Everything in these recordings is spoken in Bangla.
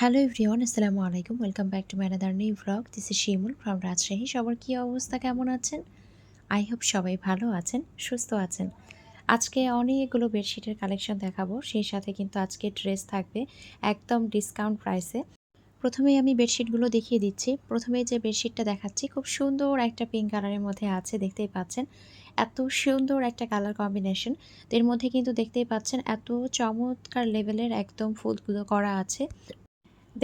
হ্যালো এভরিওয়ান আসসালামু আলাইকুম welcome back to my new blog this is Shimul from Rajshahi সবার কী অবস্থা, কেমন আছেন? আই হোপ সবাই ভালো আছেন, সুস্থ আছেন। আজকে অনেকগুলো বেডশিটের কালেকশন দেখাবো। সেই সাথে কিন্তু আজকে ড্রেস থাকবে একদম ডিসকাউন্ট প্রাইসে প্রথমেই আমি বেডশিটগুলো দেখিয়ে দিচ্ছি। প্রথমে যে বেডশিটটা দেখাচ্ছি, খুব সুন্দর একটা পিঙ্ক কালারের মধ্যে আছে, দেখতেই পাচ্ছেন। এত সুন্দর একটা কালার কম্বিনেশন এর মধ্যে কিন্তু দেখতেই পাচ্ছেন, এত চমৎকার লেভেলের একদম ফুলগুলো করা আছে।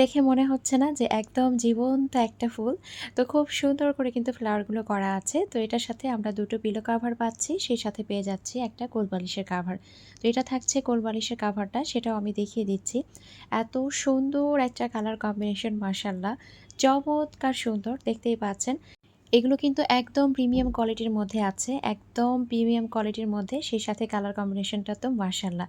দেখে মনে হচ্ছে না যে একদম জীবন্ত একটা ফুল। তো খুব সুন্দর করে কিন্তু ফ্লাওয়ারগুলো করা আছে। তো এটার সাথে আমরা দুটো পিলো কাভার পাচ্ছি, সেই সাথে পেয়ে যাচ্ছি একটা কোলবালিশের কাভার। তো এটা থাকছে কোলবালিশের কাভারটা, সেটাও আমি দেখিয়ে দিচ্ছি। এত সুন্দর একটা কালার কম্বিনেশন মার্শাল্লাহ চমৎকার সুন্দর, দেখতেই পাচ্ছেন। এগুলো কিন্তু একদম প্রিমিয়াম কোয়ালিটির মধ্যে আছে, একদম প্রিমিয়াম কোয়ালিটির মধ্যে, সেই সাথে কালার কম্বিনেশনটা তো মার্শাল্লাহ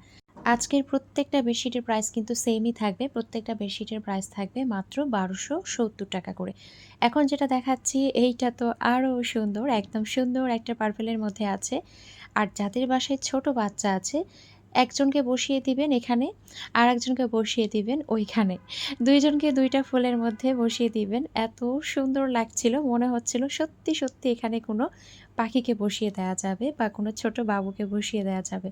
আজকের প্রত্যেকটা বেডশিটের প্রাইস কিন্তু সেমই থাকবে। প্রত্যেকটা বেডশিটের প্রাইস থাকবে মাত্র বারোশো সত্তর টাকা করে। এখন যেটা দেখাচ্ছি, এইটা তো আরও সুন্দর, একদম সুন্দর একটা পার্পেলের মধ্যে আছে। আর যাদের বাসায় ছোট বাচ্চা আছে, একজনকে বসিয়ে দিবেন এখানে আর একজনকে বসিয়ে দিবেন ওইখানে। দুইজনকে দুইটা ফুলের মধ্যে বসিয়ে দিবেন। এত সুন্দর লাগছিল, মনে হচ্ছিল সত্যি সত্যি এখানে কোনো পাখিকে বসিয়ে দেওয়া যাবে বা কোনো ছোট বাবুকে বসিয়ে দেওয়া যাবে।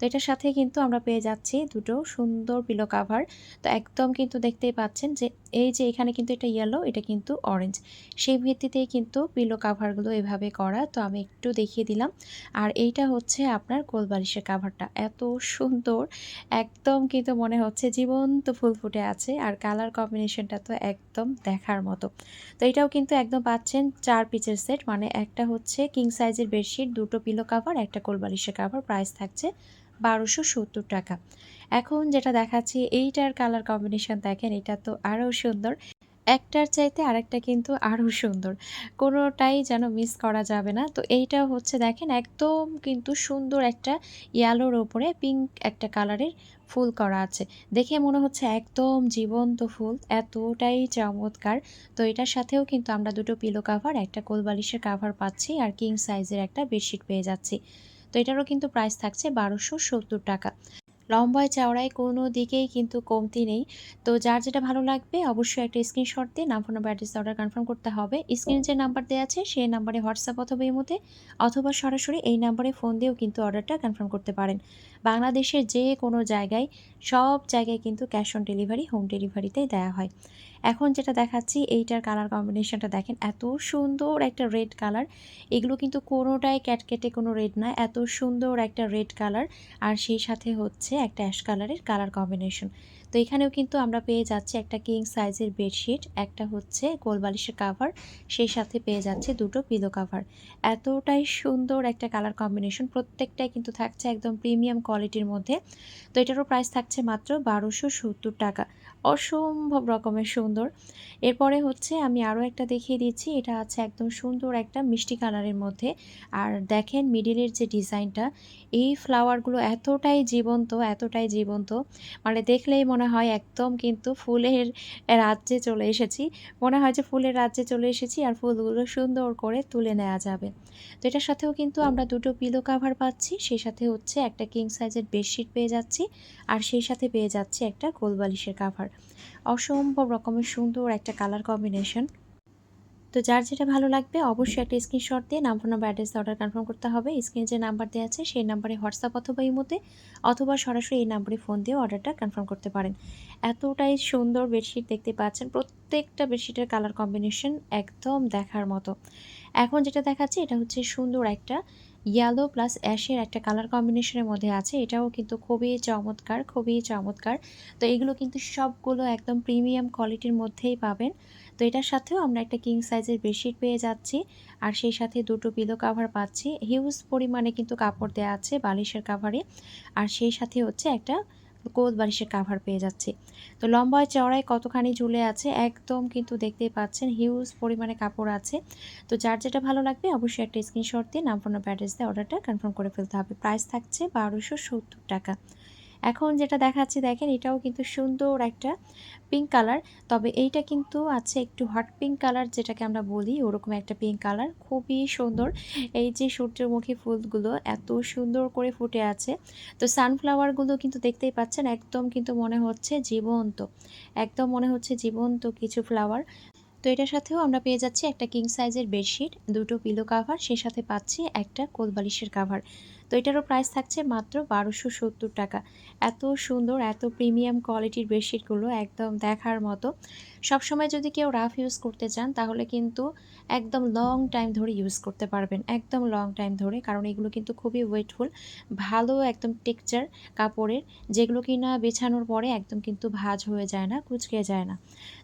তো এটার সাথে কিন্তু আমরা পেয়ে যাচ্ছি দুটো সুন্দর পিলো কাভার তো একদম কিন্তু দেখতেই পাচ্ছেন যে এই যে এখানে কিন্তু এটা ইয়েলো এটা কিন্তু অরেঞ্জ সেই ভিত্তিতেই কিন্তু পিলো কাভারগুলো এভাবে করা। তো আমি একটু দেখিয়ে দিলাম। আর এইটা হচ্ছে আপনার কোলবালিশের কাভারটা এত সুন্দর। একদম কিন্তু মনে হচ্ছে জীবন্ত ফুল ফুটে আছে। আর কালার কম্বিনেশনটা তো একদম দেখার মতো। তো এটাও কিন্তু একদম পাচ্ছেন চার পিচের সেট মানে একটা হচ্ছে কিং সাইজের বেডশিট দুটো পিলো কাভার একটা কোলবালিশের কাভার প্রাইস থাকছে বারোশো সত্তর টাকা। এখন যেটা দেখাচ্ছি, এইটার কালার কম্বিনেশন দেখেন, এটা তো আরও সুন্দর। একটার চাইতে আরেকটা কিন্তু আরও সুন্দর। কোনোটাই যেন মিস করা যাবে না। তো এইটা হচ্ছে দেখেন, একদম কিন্তু সুন্দর একটা ইয়ালোর ওপরে পিঙ্ক একটা কালারের ফুল করা আছে। দেখে মনে হচ্ছে একদম জীবন্ত ফুল, এতটাই চমৎকার। তো এটার সাথেও কিন্তু আমরা দুটো পিলো কাভার একটা কোলবালিশের কাভার পাচ্ছি আর কিং সাইজের একটা বেডশিট পেয়ে যাচ্ছি। তো এটারও কিন্তু প্রাইস থাকছে বারোশো সত্তর টাকা। লম্বায় চওড়ায় কোনো দিকেই কিন্তু কমতি নেই। তো যার যেটা ভালো লাগবে অবশ্যই একটা স্ক্রিনশট দিয়ে নাম phone number address order confirm করতে হবে। স্ক্রিনে যে নাম্বার দেওয়া আছে সেই নাম্বারে হোয়াটসঅ্যাপ অথবা মধ্যে অথবা সরাসরি এই নাম্বারে ফোন দিয়েও কিন্তু অর্ডারটা কনফার্ম করতে পারেন। বাংলাদেশের যে কোনো জায়গায় সব জায়গায় কিন্তু ক্যাশ অন ডেলিভারি হোম ডেলিভারিতেই দেওয়া হয়। এখন যেটা দেখাচ্ছি এইটার কালার কম্বিনেশনটা দেখেন এত সুন্দর একটা রেড কালার এগুলো কিন্তু কোনোটাই ক্যাটকেটে কোনো রেড না এত সুন্দর একটা রেড কালার আর সেই সাথে হচ্ছে একটা অ্যাশ কালারের কালার কম্বিনেশন। তো এখানেও কিন্তু আমরা পেয়ে যাচ্ছি একটা কিং সাইজের বেডশিট, একটা হচ্ছে গোলবালিশের কাভার সেই সাথে পেয়ে যাচ্ছে দুটো পিলো কাভার এতটাই সুন্দর একটা কালার কম্বিনেশন প্রত্যেকটাই কিন্তু থাকছে একদম প্রিমিয়াম কোয়ালিটির মধ্যে। তো এটারও প্রাইস থাকছে মাত্র বারোশো সত্তর টাকা। অসম্ভব রকমের সুন্দর। এরপরে হচ্ছে আমি আরও একটা দেখিয়ে দিচ্ছি। এটা আছে একদম সুন্দর একটা মিষ্টি কালারের মধ্যে। আর দেখেন মিডিলের যে ডিজাইনটা, এই ফ্লাওয়ারগুলো এতটাই জীবন্ত এতটাই জীবন্ত। মানে দেখলেই মনে হয় একদম কিন্তু ফুলের রাজ্যে চলে এসেছি। মনে হয় যে ফুলের রাজ্যে চলে এসেছি আর ফুলগুলো সুন্দর করে তুলে নেওয়া যাবে। তো এটার সাথেও কিন্তু আমরা দুটো পিলো কাভার পাচ্ছি। সেই সাথে হচ্ছে একটা কিং সাইজের বেডশিট পেয়ে যাচ্ছি। আর সেই সাথে পেয়ে যাচ্ছি একটা গোলবালিশের কাভার অসম্ভব রকমের সুন্দর একটা কালার কম্বিনেশন তো যার যেটা ভালো লাগবে অবশ্যই একটা স্ক্রিনশট দিয়ে নাম phone number address order confirm করতে হবে। স্ক্রিনে যে নাম্বার দেওয়া আছে সেই নাম্বারে হোয়াটসঅ্যাপ অথবা ইমোতে অথবা সরাসরি এই নাম্বারে ফোন দিয়ে অর্ডারটা কনফার্ম করতে পারেন। এতটাই সুন্দর বেডশিট দেখতে পাচ্ছেন। প্রত্যেকটা বেডশিটের কালার কম্বিনেশন একদম দেখার মতো। এখন যেটা দেখাচ্ছে এটা হচ্ছে সুন্দর একটা ইয়েলো প্লাস অ্যাশের একটা কালার কম্বিনেশনের মধ্যে আছে। এটাও কিন্তু খুবই চমৎকার খুবই চমৎকার। তো এগুলো কিন্তু সবগুলো একদম প্রিমিয়াম কোয়ালিটির মধ্যেই পাবেন। তো এটার সাথেও আমরা একটা কিং সাইজের বেডশিট পেয়ে যাচ্ছি। আর সেই সাথে দুটো পিলো কাভার পাচ্ছি। হিউজ পরিমাণে কিন্তু কাপড় দেওয়া আছে বালিশের কাভারে আর সেই সাথে হচ্ছে একটা কোদ বালিশের কাভার পেয়ে যাচ্ছে। তো লম্বায় চওড়ায় কতখানি ঝুলে আছে একদম কিন্তু দেখতেই পাচ্ছেন হিউজ পরিমাণে কাপড় আছে। তো যার যেটা ভালো লাগবে অবশ্যই একটা স্ক্রিনশট দিয়ে নাম ফোন অ্যাড্রেস দিয়ে অর্ডারটা কনফার্ম করে ফেলতে হবে। প্রাইস থাকছে বারোশো সত্তর টাকা। এখন যেটা দেখাচ্ছি দেখেন, এটাও কিন্তু সুন্দর একটা পিঙ্ক কালার তবে এইটা কিন্তু আছে একটু হট পিঙ্ক কালার যেটাকে আমরা বলি, ওরকম একটা পিঙ্ক কালার খুবই সুন্দর। এই যে সূর্যমুখী ফুলগুলো এত সুন্দর করে ফুটে আছে। তো সানফ্লাওয়ারগুলো কিন্তু দেখতেই পাচ্ছেন, একদম কিন্তু মনে হচ্ছে জীবন্ত, একদম মনে হচ্ছে জীবন্ত কিছু ফ্লাওয়ার তো এটার সাথেও আমরা পেয়ে যাচ্ছি একটা কিং সাইজের বেডশিট দুটো পিলো কাভার সেই সাথে পাচ্ছি একটা কোলবালিশের কাভার তো এটারও প্রাইস থাকছে মাত্র বারোশো সত্তর টাকা। এত সুন্দর, এত প্রিমিয়াম কোয়ালিটির বেডশিটগুলো একদম দেখার মতো। সবসময় যদি কেউ রাফ ইউজ করতে চান, তাহলে কিন্তু একদম লং টাইম ধরে ইউজ করতে পারবেন। একদম লং টাইম ধরে, কারণ এগুলো কিন্তু খুবই ওয়েটফুল ভালো একদম টেক্সচার কাপড়ের, যেগুলো কিনা বেছানোর পরে একদম কিন্তু ভাজ হয়ে যায় না, কুচকে যায় না।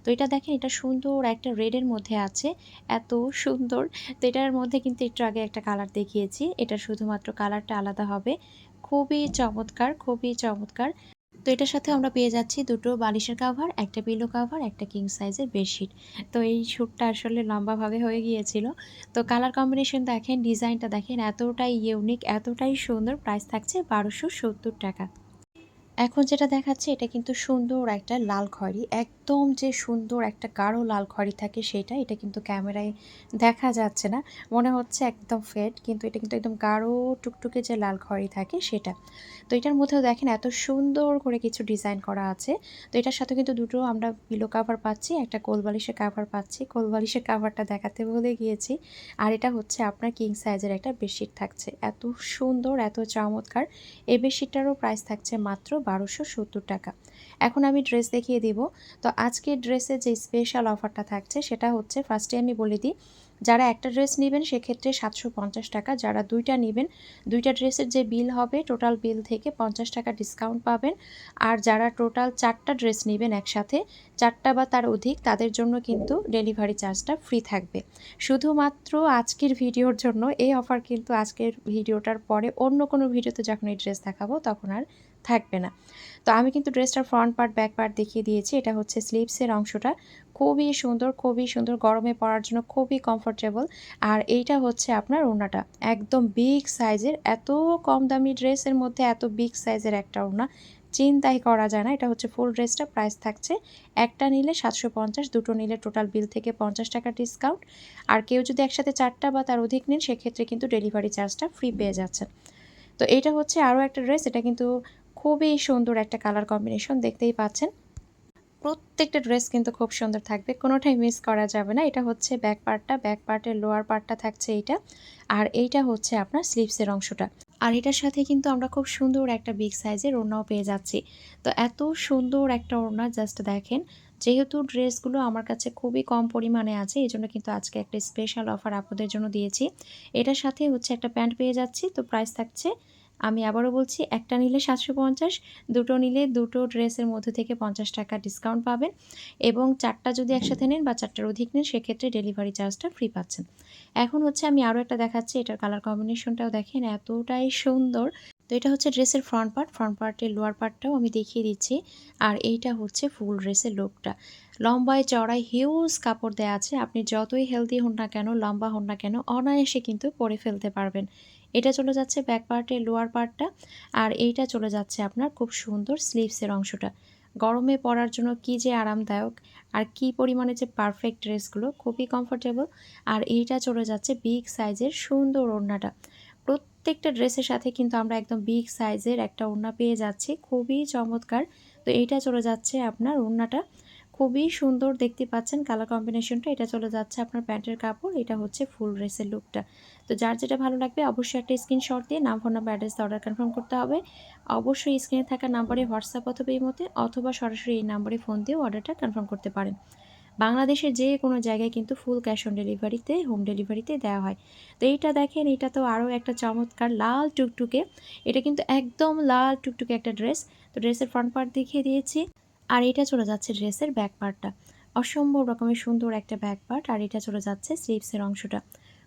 তো এটা দেখেন, এটা সুন্দর একটা রেডের মধ্যে আছে, এত সুন্দর। তো এটার মধ্যে কিন্তু একটু আগে একটা কালার দেখিয়েছি, এটা শুধুমাত্র কালারটা আলাদা হবে। খুবই চমৎকার খুবই চমৎকার। তো এটার সাথে আমরা পেয়ে যাচ্ছি দুটো বালিশের কাভার একটা পিলো কাভার একটা কিং সাইজের বেডশিট তো এই শ্যুটটা আসলে লম্বাভাবে হয়ে গিয়েছিল। তো কালার কম্বিনেশন দেখেন ডিজাইনটা দেখেন, এতটাই ইউনিক এতটাই সুন্দর। প্রাইস থাকছে বারোশো সত্তর টাকা। এখন যেটা দেখাচ্ছে, এটা কিন্তু সুন্দর একটা লাল খয়েরি একদম যে সুন্দর একটা গাঢ় লাল খয়েরি থাকে সেটা, এটা কিন্তু ক্যামেরায় দেখা যাচ্ছে না। মনে হচ্ছে একদম ফেড, কিন্তু এটা কিন্তু একদম গাঢ়, টুকটুকে যে লাল খয়েরি থাকে সেটা। তো এটার মধ্যেও দেখেন এত সুন্দর করে কিছু ডিজাইন করা আছে। তো এটার সাথে কিন্তু দুটো আমরা পিলো কাভার পাচ্ছি, একটা কোলবালিশের কাভার পাচ্ছি। কোলবালিশের কাভারটা দেখাতে ভুলে গিয়েছি। আর এটা হচ্ছে আপনার কিং সাইজের একটা বেডশিট থাকছে। এত সুন্দর, এত চমৎকার। এই বেডশিটটারও প্রাইস থাকছে মাত্র বারোশো সত্তর টাকা। এখন আমি ড্রেস দেখিয়ে দিব। তো আজকের ড্রেসের যে স্পেশাল অফারটা থাকছে, সেটা হচ্ছে ফার্স্টে আমি বলে দিই, যারা একটা ড্রেস নেবেন, সেক্ষেত্রে সাতশো পঞ্চাশ টাকা। যারা দুইটা নেবেন, দুইটা ড্রেসের যে বিল হবে টোটাল বিল থেকে পঞ্চাশ টাকা ডিসকাউন্ট পাবেন। আর যারা টোটাল চারটা ড্রেস নেবেন একসাথে, চারটা বা তার অধিক, তাদের জন্য কিন্তু ডেলিভারি চার্জটা ফ্রি থাকবে। শুধুমাত্র আজকের ভিডিওর জন্য, এই অফার কিন্তু আজকের ভিডিওটার পরে অন্য কোনো ভিডিওতে যখন এই ড্রেস দেখাবো, তখন আর থাকবে না। তো আমি কিন্তু ড্রেসটার ফ্রন্ট পার্ট ব্যাক পার্ট দেখিয়ে দিয়েছি। এটা হচ্ছে স্লিভসের অংশটা। খুবই সুন্দর খুবই সুন্দর। গরমে পরার জন্য খুবই কমফোর্টেবল আর এইটা হচ্ছে আপনার ওড়নাটা। একদম বিগ সাইজের এত কম দামি ড্রেসের মধ্যে এত বিগ সাইজের একটা ওড়না। চিন্তাই করা যায় না। এটা হচ্ছে ফুল ড্রেসটা প্রাইস থাকছে। একটা নিলে সাতশো পঞ্চাশ, দুটো নিলে টোটাল বিল থেকে পঞ্চাশ টাকা ডিসকাউন্ট আর কেউ যদি একসাথে চারটা বা তার অধিক নেন, সেক্ষেত্রে কিন্তু ডেলিভারি চার্জটা ফ্রি পেয়ে যাচ্ছেন। তো এটা হচ্ছে আরও একটা ড্রেস এটা কিন্তু খুবই সুন্দর একটা কালার কম্বিনেশন দেখতেই পাচ্ছেন। প্রত্যেকটা ড্রেস কিন্তু খুব সুন্দর থাকবে, কোনোটাই মিস করা যাবে না। এটা হচ্ছে ব্যাক পার্টটা ব্যাক পার্টের লোয়ার পার্টটা থাকছে এইটা, আর এইটা হচ্ছে আপনার স্লিভসের অংশটা। আর এটার সাথে কিন্তু আমরা খুব সুন্দর একটা বিগ সাইজের ওড়নাও পেয়ে যাচ্ছি। তো এত সুন্দর একটা ওড়না জাস্ট দেখেন, যেহেতু ড্রেসগুলো আমার কাছে খুবই কম পরিমাণে আছে এই জন্য কিন্তু আজকে একটা স্পেশাল অফার আপনাদের জন্য দিয়েছি। এটার সাথে হচ্ছে একটা প্যান্ট পেয়ে যাচ্ছি, তো প্রাইস থাকছে আমি আবারও বলছি একটা নিলে সাতশো পঞ্চাশ দুটো নিলে দুটো ড্রেসের মধ্যে থেকে পঞ্চাশ টাকা ডিসকাউন্ট পাবেন এবং চারটা যদি একসাথে নেন বা চারটার অধিক নেন সেক্ষেত্রে ডেলিভারি চার্জটা ফ্রি পাচ্ছেন। এখন হচ্ছে আমি আরও একটা দেখাচ্ছি এটার কালার কম্বিনেশনটাও দেখেন এতটাই সুন্দর। তো এটা হচ্ছে ড্রেসের ফ্রন্ট পার্ট ফ্রন্ট পার্টের লোয়ার পার্টটাও আমি দেখিয়ে দিচ্ছি। আর এইটা হচ্ছে ফুল ড্রেসের লুকটা লম্বায় চড়াই হিউজ কাপড় দেওয়া আছে আপনি যতই হেলদি হন না কেন লম্বা হন না কেন অনায়াসে কিন্তু পরে ফেলতে পারবেন। এটা চলে যাচ্ছে ব্যাক পার্টের লোয়ার পার্টটা আর এইটা চলে যাচ্ছে আপনার খুব সুন্দর স্লিভসের অংশটা। গরমে পরার জন্য কি যে আরামদায়ক, আর কি পরিমাণে যে পারফেক্ট ড্রেসগুলো খুবই কমফোর্টেবল আর এইটা চলে যাচ্ছে বিগ সাইজের সুন্দর ওড়নাটা। প্রত্যেকটা ড্রেসের সাথে কিন্তু আমরা একদম বিগ সাইজের একটা ওড়না পেয়ে যাচ্ছি, খুবই চমৎকার। তো এইটা চলে যাচ্ছে আপনার ওড়নাটা খুবই সুন্দর দেখতে পাচ্ছেন কালার কম্বিনেশনটা এটা চলে যাচ্ছে আপনার প্যান্টের কাপড়, এটা হচ্ছে ফুল ড্রেসের লুকটা। তো যার যেটা ভালো লাগবে অবশ্যই একটা স্ক্রিনশট দিয়ে নাম phone number address order confirm করতে হবে। অবশ্যই স্ক্রিনে থাকা নাম্বারে হোয়াটসঅ্যাপ অথবা এই মতে অথবা সরাসরি এই নাম্বারে ফোন দিয়েও অর্ডারটা কনফার্ম করতে পারেন। বাংলাদেশের যে কোনো জায়গায় কিন্তু ফুল ক্যাশ অন ডেলিভারিতে হোম ডেলিভারিতে দেওয়া হয়। তো এইটা দেখেন এটা তো আরও একটা চমৎকার লাল টুকটুকে। এটা কিন্তু একদম লাল টুকটুকে একটা ড্রেস তো ড্রেসের ফ্রন্ট পার্ট দেখিয়ে দিয়েছি। আর এটা চলে যাচ্ছে ড্রেসের ব্যাক পার্টটা অসম্ভব রকমের সুন্দর একটা ব্যাক পার্ট আর এটা চলে যাচ্ছে স্লিভসের অংশটা।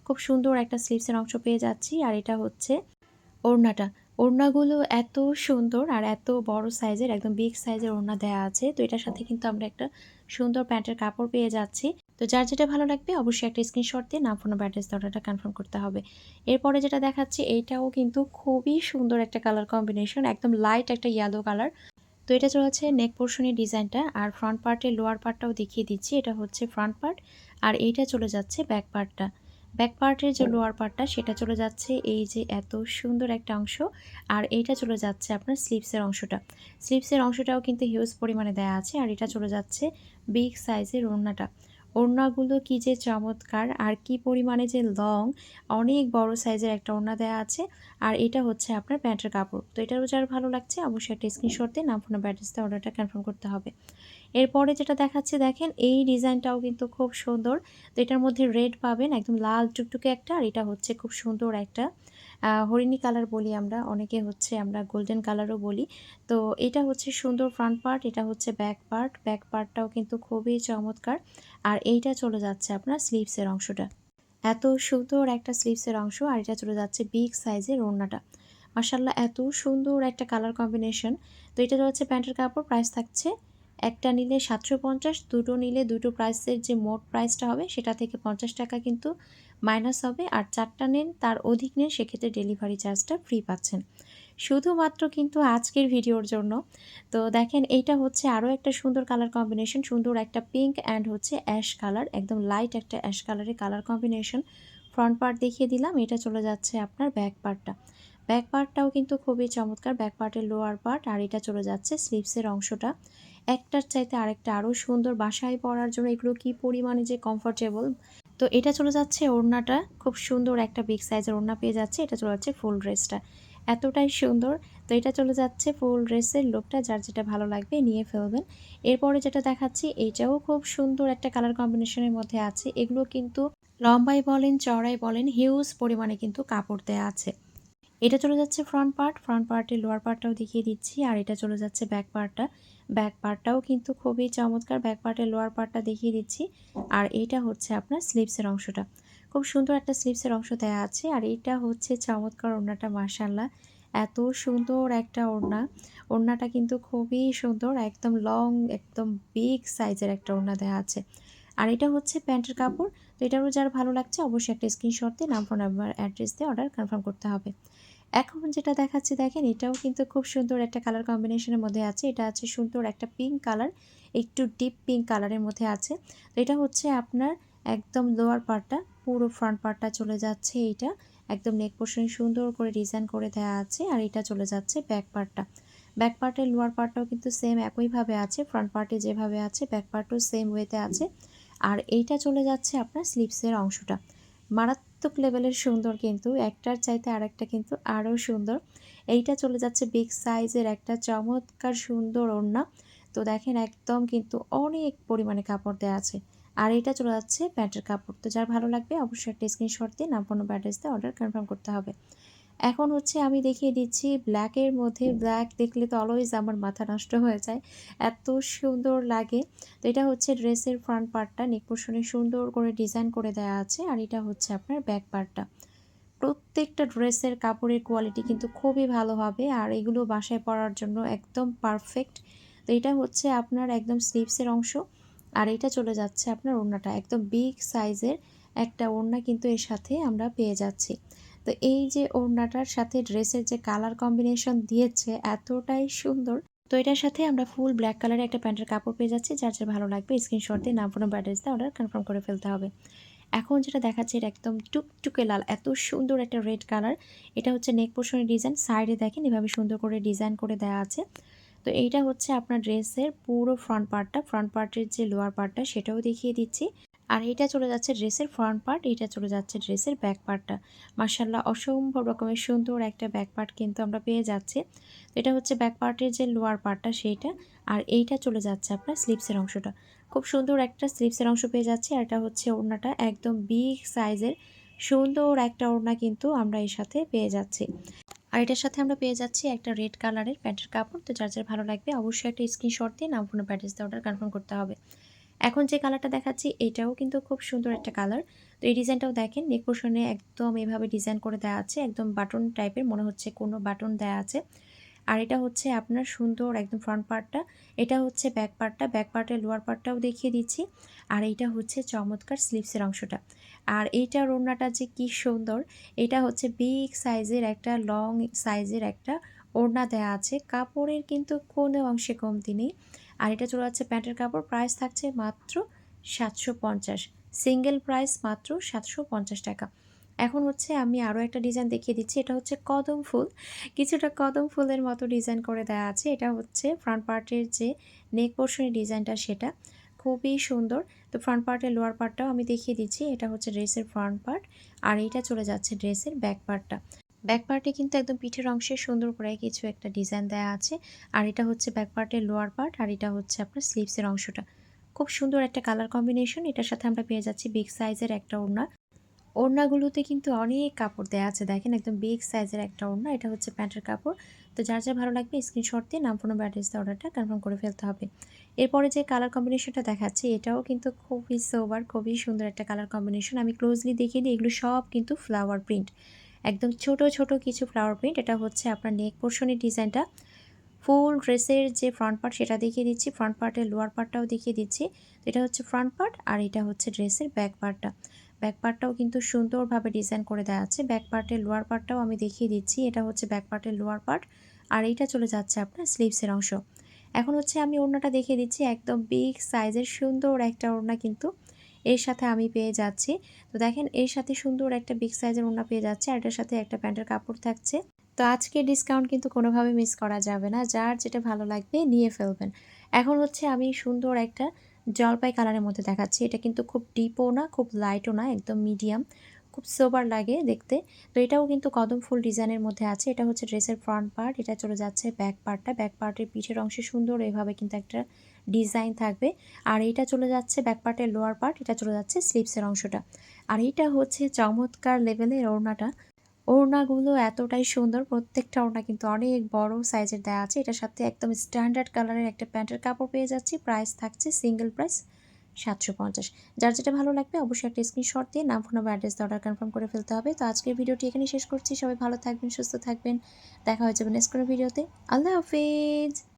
খুব সুন্দর একটা স্লিভসের অংশ পেয়ে যাচ্ছি আর এটা হচ্ছে ওড়নাটা। ওড়নাগুলো এত সুন্দর আর এত বড় সাইজের, একদম বিগ সাইজের ওড়না দেওয়া আছে। তো এটার সাথে কিন্তু আমরা একটা সুন্দর প্যান্টের কাপড় পেয়ে যাচ্ছি। তো যার যেটা ভালো লাগবে অবশ্যই একটা স্ক্রিনশট দিয়ে নাম ফোন অ্যাড্রেস অর্ডারটা কনফার্ম করতে হবে। এরপরে যেটা দেখাচ্ছি এইটাও কিন্তু খুবই সুন্দর একটা কালার কম্বিনেশন একদম লাইট একটা ইয়েলো কালার তো এটা চলেছে নেক পোর্শনের ডিজাইনটা আর ফ্রন্ট পার্টের লোয়ার পার্টটাও দেখিয়ে দিচ্ছি, এটা হচ্ছে ফ্রন্ট পার্ট আর এইটা চলে যাচ্ছে ব্যাক পার্টটা ব্যাক পার্টের যে লোয়ার পার্টটা সেটা চলে যাচ্ছে এই যে এত সুন্দর একটা অংশ, আর এইটা চলে যাচ্ছে আপনার স্লিপসের অংশটা। স্লিপসের অংশটাও কিন্তু হিউজ পরিমাণে দেয়া আছে, আর এটা চলে যাচ্ছে বিগ সাইজের ওড়নাটা। ওড়নাগুলো কি যে চমৎকার, আর কি পরিমাণে যে লং, অনেক বড় সাইজের একটা ওড়না দেওয়া আছে, আর এটা হচ্ছে আপনার প্যান্টের কাপড়। তো এটারও যার ভালো লাগছে, অবশ্যই একটা স্ক্রিনশট দিয়ে নাম ফোন ব্যাটারিসতে অর্ডারটা কনফার্ম করতে হবে। এরপরে যেটা দেখাচ্ছে, দেখেন এই ডিজাইনটাও কিন্তু খুব সুন্দর। তো এটার মধ্যে রেড পাবেন, একদম লাল টুকটুকে একটা, আর এটা হচ্ছে খুব সুন্দর একটা হরিণী কালার বলি আমরা, অনেকে হচ্ছে আমরা গোল্ডেন কালারও বলি। তো এটা হচ্ছে সুন্দর ফ্রন্ট পার্ট এটা হচ্ছে ব্যাক পার্ট ব্যাক পার্টটাও কিন্তু খুবই চমৎকার। আর এইটা চলে যাচ্ছে আপনার স্লিভসের অংশটা। এত সুন্দর একটা স্লিভসের অংশ আর এটা চলে যাচ্ছে বিগ সাইজের ওড়নাটা। মার্শাল্লাহ এত সুন্দর একটা কালার কম্বিনেশন তো এটা হচ্ছে প্যান্টের কাপড় প্রাইস থাকছে একটা নিলে সাতশো পঞ্চাশ, দুটো নিলে দুটো প্রাইসের যে মোট প্রাইসটা হবে সেটা থেকে পঞ্চাশ টাকা কিন্তু মাইনাস হবে আর চারটা নেন, তার অধিক নেন, সেক্ষেত্রে ডেলিভারি চার্জটা ফ্রি পাচ্ছেন। শুধুমাত্র কিন্তু আজকের ভিডিওর জন্য। তো দেখেন, এইটা হচ্ছে আরও একটা সুন্দর কালার কম্বিনেশন সুন্দর একটা পিঙ্ক অ্যান্ড হচ্ছে অ্যাশ কালার একদম লাইট একটা অ্যাশ কালারের কালার কম্বিনেশন ফ্রন্ট পার্ট দেখিয়ে দিলাম, এটা চলে যাচ্ছে আপনার ব্যাক পার্টটা ব্যাক পার্টটাও কিন্তু খুবই চমৎকার ব্যাক পার্টের লোয়ার পার্ট আর এটা চলে যাচ্ছে স্লিপসের অংশটা। একটার চাইতে আরেকটা আরও সুন্দর, বাসায় পরার জন্য এগুলো কি পরিমাণে যে কমফোর্টেবল তো এটা চলে যাচ্ছে ওড়নাটা। খুব সুন্দর একটা বিগ সাইজের ওড়না পেয়ে যাচ্ছে। এটা চলে যাচ্ছে ফুল ড্রেসটা এতটাই সুন্দর। তো এটা চলে যাচ্ছে ফুল ড্রেসের লোকটা যার যেটা ভালো লাগবে নিয়ে ফেলবেন। এরপরে যেটা দেখাচ্ছি এইটাও খুব সুন্দর একটা কালার কম্বিনেশনের মধ্যে আছে। এগুলো কিন্তু লম্বাই বলেন চড়াই বলেন হিউজ পরিমাণে কিন্তু কাপড় দেওয়া আছে। এটা চলে যাচ্ছে ফ্রন্ট পার্ট ফ্রন্ট পার্টের লোয়ার পার্টটাও দেখিয়ে দিচ্ছি। আর এটা চলে যাচ্ছে ব্যাক পার্টটা ব্যাক পার্টটাও কিন্তু খুবই চমৎকার ব্যাক পার্টের লোয়ার পার্টটা দেখিয়ে দিচ্ছি। আর এইটা হচ্ছে আপনার স্লিপসের অংশটা। খুব সুন্দর একটা স্লিপসের অংশ দেওয়া আছে। আর এইটা হচ্ছে চমৎকার ওড়নাটা মার্শাল্লাহ এত সুন্দর একটা ওড়না। ওড়নাটা কিন্তু খুবই সুন্দর, একদম লং একদম বিগ সাইজের একটা ওড়না দেওয়া আছে। আর এটা হচ্ছে প্যান্টের কাপড়। তো এটারও যার ভালো লাগছে, অবশ্যই একটা স্ক্রিনশট দিয়ে নাম ফোন নাম্বার অ্যাড্রেস দিয়ে অর্ডার কনফার্ম করতে হবে। এখন যেটা দেখাচ্ছি, দেখেন এটাও কিন্তু খুব সুন্দর একটা কালার কম্বিনেশনের মধ্যে আছে। এটা আছে সুন্দর একটা পিঙ্ক কালার একটু ডিপ পিঙ্ক কালারের মধ্যে আছে। এটা হচ্ছে আপনার একদম লোয়ার পার্টটা পুরো ফ্রন্ট পার্টটা চলে যাচ্ছে এইটা। একদম নেক পোর্শন সুন্দর করে ডিজাইন করে দেওয়া আছে আর এটা চলে যাচ্ছে ব্যাক পার্টটা ব্যাক পার্টের লোয়ার পার্টটাও কিন্তু সেম একইভাবে আছে ফ্রন্ট পার্টে যেভাবে আছে ব্যাক পার্টও সেম ওয়েতে আছে। আর এইটা চলে যাচ্ছে আপনার স্লিপসের অংশটা। মারাত্মক লেভেলের সুন্দর কিন্তু, একটার চাইতে আরেকটা কিন্তু আরও সুন্দর। এইটা চলে যাচ্ছে বিগ সাইজের একটা চমৎকার সুন্দর ওড়না। তো দেখেন একদম কিন্তু অনেক পরিমাণে কাপড় দেওয়া আছে। আর এটা চলে যাচ্ছে প্যান্টের কাপড়। তো যার ভালো লাগবে অবশ্যই একটা স্ক্রিনশট দিয়ে নাম পণ্য দিয়ে অর্ডার কনফার্ম করতে হবে। এখন হচ্ছে আমি দেখিয়ে দিচ্ছি ব্ল্যাকের মধ্যে ব্ল্যাক দেখলে তো অলওয়েজ আমার মাথা নষ্ট হয়ে যায়। এত সুন্দর লাগে। তো এটা হচ্ছে ড্রেসের ফ্রন্ট পার্টটা নেক পোর্শনে সুন্দর করে ডিজাইন করে দেওয়া আছে। আর এটা হচ্ছে আপনার ব্যাক পার্টটা প্রত্যেকটা ড্রেসের কাপড়ের কোয়ালিটি কিন্তু খুবই ভালো হবে। আর এগুলো বাসায় পরার জন্য একদম পারফেক্ট তো এটা হচ্ছে আপনার একদম স্লিভসের অংশ। আর এটা চলে যাচ্ছে আপনার ওড়নাটা। একদম বিগ সাইজের একটা ওড়না কিন্তু এর সাথে আমরা পেয়ে যাচ্ছি। তো এই যে ওড়নাটার সাথে ড্রেসের যে কালার কম্বিনেশন দিয়েছে এতটাই সুন্দর। তো এটার সাথে আমরা ফুল ব্ল্যাক কালারের একটা প্যান্টের কাপড় পেয়ে যাচ্ছি, যার যার ভালো লাগবে স্ক্রিনশট দিয়ে নাম ফোন ব্যাটারিজ দিয়ে অর্ডার কনফার্ম করে ফেলতে হবে। এখন যেটা দেখাচ্ছে এটা একদম টুকটুকে লাল, এত সুন্দর একটা রেড কালার এটা হচ্ছে নেক পোর্শনের ডিজাইন সাইডে দেখেন এভাবে সুন্দর করে ডিজাইন করে দেওয়া আছে। তো এইটা হচ্ছে আপনার ড্রেসের পুরো ফ্রন্ট পার্টটা ফ্রন্ট পার্টের যে লোয়ার পার্টটা সেটাও দেখিয়ে দিচ্ছি। আর এটা চলে যাচ্ছে ড্রেসের ফ্রন্ট পার্ট এইটা চলে যাচ্ছে ড্রেসের ব্যাক পার্টটা মার্শাল্লাহ অসম্ভব রকমের সুন্দর একটা ব্যাক পার্ট কিন্তু আমরা পেয়ে যাচ্ছি। এটা হচ্ছে ব্যাক পার্টের যে লোয়ার পার্টটা সেইটা, আর এইটা চলে যাচ্ছে আপনার স্লিপসের অংশটা। খুব সুন্দর একটা স্লিপসের অংশ পেয়ে যাচ্ছে, আর এটা হচ্ছে ওড়নাটা একদম বিগ সাইজের সুন্দর একটা ওড়না কিন্তু আমরা এর সাথে পেয়ে যাচ্ছি। আর এটার সাথে আমরা পেয়ে যাচ্ছি একটা রেড কালারের প্যান্টের কাপড়। তো যার যার ভালো লাগবে অবশ্যই একটা স্ক্রিনশট দিয়ে নাম ফোনে প্যাটেজ দিয়ে অর্ডার কনফার্ম করতে হবে। এখন যে কালারটা দেখাচ্ছি, এটাও কিন্তু খুব সুন্দর একটা কালার তো এই ডিজাইনটাও দেখেন নেক একদম এভাবে ডিজাইন করে দেওয়া আছে, একদম বাটন টাইপের মনে হচ্ছে কোনো বাটন দেওয়া আছে। আর এটা হচ্ছে আপনার সুন্দর একদম ফ্রন্ট পার্টটা এটা হচ্ছে ব্যাক পার্টটা ব্যাক পার্টের লোয়ার পার্টটাও দেখিয়ে দিচ্ছি। আর এইটা হচ্ছে চমৎকার স্লিপসের অংশটা। আর এইটার ওড়নাটা যে কি সুন্দর, এটা হচ্ছে বিগ সাইজের একটা লং সাইজের একটা ওড়না দেওয়া আছে। কাপড়ের কিন্তু কোনো অংশে কমতি নেই। আর এটা চলে যাচ্ছে প্যান্টের কাপড়। প্রাইস থাকছে মাত্র সাতশো পঞ্চাশ। সিঙ্গেল প্রাইস মাত্র সাতশো পঞ্চাশ টাকা। এখন হচ্ছে আমি আরও একটা ডিজাইন দেখিয়ে দিচ্ছি। এটা হচ্ছে কদম ফুল। কিছুটা কদম ফুলের মতো ডিজাইন করে দেওয়া আছে। এটা হচ্ছে ফ্রন্ট পার্টের যে নেক পোর্শনের ডিজাইনটা সেটা। খুবই সুন্দর। তো ফ্রন্ট পার্টের লোয়ার পার্টটাও আমি দেখিয়ে দিচ্ছি। এটা হচ্ছে ড্রেসের ফ্রন্ট পার্ট আর এইটা চলে যাচ্ছে ড্রেসের ব্যাক পার্টটা ব্যাক পার্টে কিন্তু একদম পিঠের অংশে সুন্দর করে কিছু একটা ডিজাইন দেওয়া আছে। আর এটা হচ্ছে ব্যাক পার্টের লোয়ার পার্ট আর এটা হচ্ছে আপনার স্লিভসের অংশটা। খুব সুন্দর একটা কালার কম্বিনেশন এটার সাথে আমরা পেয়ে যাচ্ছি বিগ সাইজের একটা ওড়না। ওড়নাগুলোতে কিন্তু অনেক কাপড় দেওয়া আছে, দেখেন একদম বিগ সাইজের একটা ওড়না, এটা হচ্ছে প্যান্টের কাপড়। তো যার যা ভালো লাগবে স্ক্রিনশট দিয়ে নাম ফোন দিয়ে অর্ডারটা কনফার্ম করে ফেলতে হবে। এরপরে যে কালার কম্বিনেশনটা দেখাচ্ছি, এটাও কিন্তু খুবই সোবার খুবই সুন্দর একটা কালার কম্বিনেশন আমি ক্লোজলি দেখিয়ে দিই, এগুলো সব কিন্তু ফ্লাওয়ার প্রিন্ট একদম ছোট ছোট কিছু ফ্লাওয়ার প্রিন্ট এটা হচ্ছে আপনার নেক পোর্শনের ডিজাইনটা ফুল ড্রেসের যে ফ্রন্ট পার্ট সেটা দেখিয়ে দিচ্ছি। ফ্রন্ট পার্টের লোয়ার পার্টটাও দেখিয়ে দিচ্ছি। এটা হচ্ছে ফ্রন্ট পার্ট আর এটা হচ্ছে ড্রেসের ব্যাক পার্টটা ব্যাক পার্টটাও কিন্তু সুন্দরভাবে ডিজাইন করে দেওয়া আছে। ব্যাক পার্টের লোয়ার পার্টটাও আমি দেখিয়ে দিচ্ছি। এটা হচ্ছে ব্যাক পার্টের লোয়ার পার্ট আর এইটা চলে যাচ্ছে আপনার স্লিভসের অংশ। এখন হচ্ছে আমি ওড়নাটা দেখিয়ে দিচ্ছি। একদম বিগ সাইজের সুন্দর একটা ওড়না কিন্তু এর সাথে আমি পেয়ে যাচ্ছি। তো দেখেন, এর সাথে সুন্দর একটা বিগ সাইজের ওনা পেয়ে যাচ্ছে, আর এটার সাথে একটা প্যান্টের কাপড় থাকছে। তো আজকে ডিসকাউন্ট কিন্তু কোনোভাবে মিস করা যাবে না, যার যেটা ভালো লাগবে নিয়ে ফেলবেন। এখন হচ্ছে আমি সুন্দর একটা জলপাই কালারের মধ্যে দেখাচ্ছি। এটা কিন্তু খুব ডিপও না, খুব লাইটও না, একদম মিডিয়াম খুব সোবার লাগে দেখতে। তো এটাও কিন্তু কদম ফুল ডিজাইনের মধ্যে আছে। এটা হচ্ছে ড্রেসের ফ্রন্ট পার্ট এটা চলে যাচ্ছে ব্যাক পার্টটা ব্যাক পার্টের পিঠের অংশে সুন্দর এভাবে কিন্তু একটা ডিজাইন থাকবে। আর এটা চলে যাচ্ছে ব্যাক পার্টের লোয়ার পার্ট এটা চলে যাচ্ছে স্লিপসের অংশটা। আর এটা হচ্ছে চমৎকার লেভেলের ওড়নাটা। ওড়নাগুলো এতটাই সুন্দর, প্রত্যেকটা ওড়না কিন্তু অনেক বড় সাইজের দেওয়া আছে। এটার সাথে একদম স্ট্যান্ডার্ড কালারের একটা প্যান্টের কাপড় পেয়ে যাচ্ছি। প্রাইস থাকছে সিঙ্গেল প্রাইস সাতশো পঞ্চাশ। যার যেটা ভালো লাগবে অবশ্যই একটা স্ক্রিনশট দিয়ে নাম ফোন বা অ্যাড্রেস অর্ডার কনফার্ম করে ফেলতে হবে। তো আজকের ভিডিওটি এখানে শেষ করছি। সবাই ভালো থাকবেন, সুস্থ থাকবেন। দেখা হয়ে যাবে নেক্সট কোনো ভিডিওতে। আল্লাহ হাফিজ!